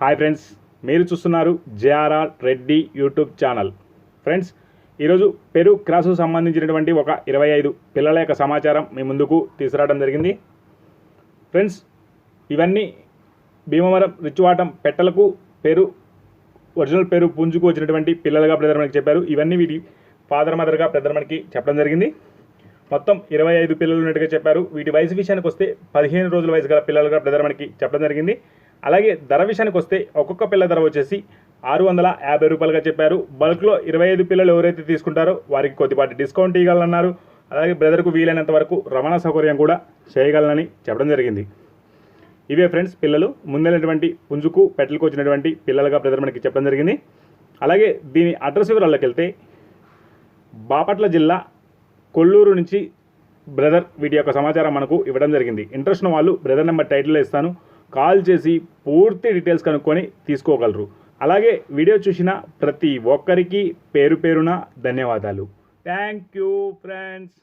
Hi friends మీరు చూస్తున్నారు JRR Reddy YouTube channel. Friends ఈరోజు పెరు క్రాసు సంబంధించినటువంటి ఒక ఇరవై ఐదు పిల్లల యొక్క సమాచారం మీ ముందుకు తీసుకురావడం జరిగింది. ఫ్రెండ్స్ ఇవన్నీ భీమవరం రిచ్వాటం పెట్టలకు పేరు ఒరిజినల్ పేరు పుంజుకు వచ్చినటువంటి పిల్లలుగా బ్రదర్ మనకి చెప్పారు. ఇవన్నీ వీటి ఫాదర్ మదర్గా బ్రదర్ మనకి చెప్పడం జరిగింది. మొత్తం ఇరవై ఐదు పిల్లలు ఉన్నట్టుగా చెప్పారు. వీటి వయసు విషయానికి వస్తే పదిహేను రోజుల వయసు గల పిల్లలుగా బ్రదర్ మనకి చెప్పడం జరిగింది. అలాగే ధర విషయానికి వస్తే ఒక్కొక్క పిల్ల ధర వచ్చేసి ఆరు వందల యాభై రూపాయలుగా చెప్పారు. బల్క్లో ఇరవై ఐదు పిల్లలు ఎవరైతే తీసుకుంటారో వారికి కొద్దిపాటి డిస్కౌంట్ ఇవ్వాలన్నారు అలాగే బ్రదర్కు వీలైనంత వరకు రవాణా సౌకర్యం కూడా చేయగలనని చెప్పడం జరిగింది. ఇవే ఫ్రెండ్స్ పిల్లలు ముందైనటువంటి పుంజుకు పెట్టలకు వచ్చినటువంటి పిల్లలుగా బ్రదర్ మనకి చెప్పడం జరిగింది. అలాగే దీని అడ్రస్ వివరాల్లోకి వెళ్తే బాపట్ల జిల్లా కొల్లూరు నుంచి బ్రదర్ వీటి యొక్క సమాచారం మనకు ఇవ్వడం జరిగింది. ఇంట్రెస్ట్ ఉన్న వాళ్ళు బ్రదర్ నెంబర్ టైటిల్లో ఇస్తాను. కాల్ చేసి పూర్తి డీటెయిల్స్ కనుక్కొని తీసుకోగలరు. అలాగే వీడియో చూసిన ప్రతి ఒక్కరికి పేరు పేరున ధన్యవాదాలు. Thank you friends